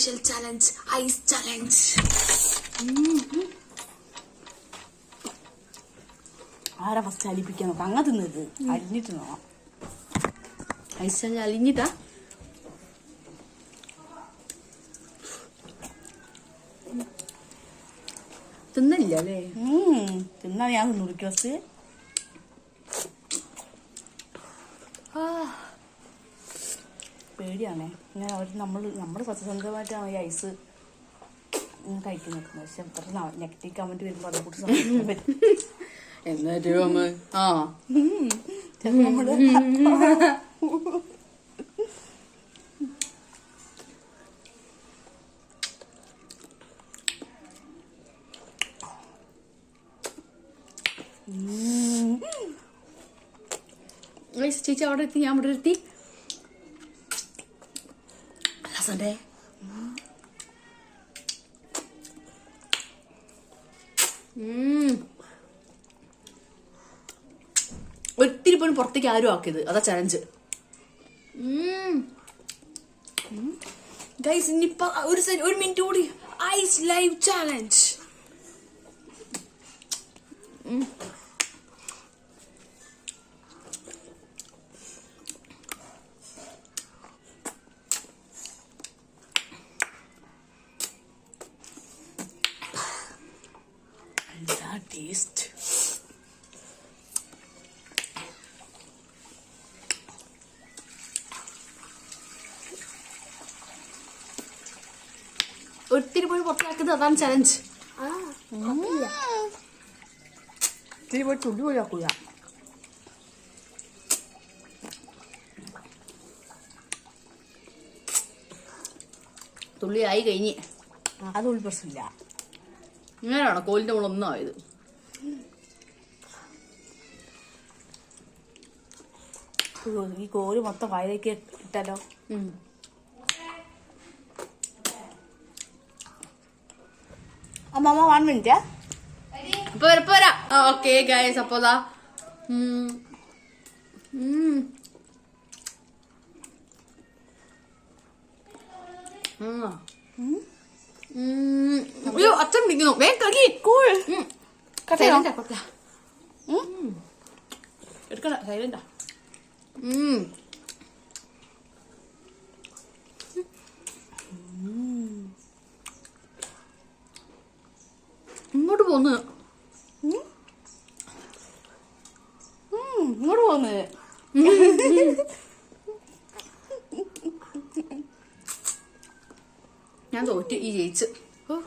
Special challenge ice challenge ആരാ first അലിപ്പിക്കാൻ നോക്കാം. അങ്ങ തിന്നത്. അലിഞ്ഞിട്ട് നോക്കാം. ഐസ് ചലഞ്ച് അലിഞ്ഞിട്ടാ തിന്നില്ല അല്ലേ തിന്നാ ഞാൻ തിന്നു ഫസ്റ്റ് പേടിയാണേ ഇങ്ങനെ അവർ നമ്മൾ നമ്മൾ സത്യസന്ധമായിട്ടാണ് ഈ ഐസ് കഴിക്കുന്നത് പക്ഷെ ഇത്ര നെഗറ്റീവ് കമന്റ് വരുമ്പോൾ അതേ കുറിച്ച് എന്നിട്ട് ആ ചേച്ചി അവിടെ എത്തി ഞാൻ ഇവിടെ എത്തി രസണ്ടേ ഒത്തിരി പോലും പുറത്തേക്ക് ആരും ആക്കിയത്. അതാ ചലഞ്ച് ഗൈസ് ഇനിയിപ്പോ ഒരു ഒരു മിനിറ്റ് കൂടി. ഐസ് ലൈവ് ചാലഞ്ച് ടേസ്റ്റ് ഒത്തിരി പോയി പുറത്താക്കിയത് അതാണ് ചലഞ്ച് ഒത്തിരി പോയി തുള്ളി പോയി ആക്കൂല തുള്ളി ആയി കഴിഞ്ഞ്. അത് ഉള്ളി പ്രശ്നമില്ല. ഇങ്ങനെയാണോ? കോലിന്റെ മുകളിൽ ഒന്നും ആയത് ഈ കോൽ മൊത്തം വായിലേക്ക് ഇട്ടല്ലോ അമ്മ വൺ മിനിറ്റ് ഇപ്പൊ വരാം, ഇപ്പൊ വരാം ഓക്കെ ഗൈസ് അപ്പൊ ദാ അച്ഛൻ നിൽക്കുന്നു വേഗം കളി. കൊട്ടാ. ഉം. എടുക്കണ്ട സൈലന്റാ ഇങ്ങോട്ട് പോന്ന്. ഇങ്ങോട്ട് പോകുന്നത് ഞാൻ തോറ്റു ഈ ജയിച്ച്. ഓ.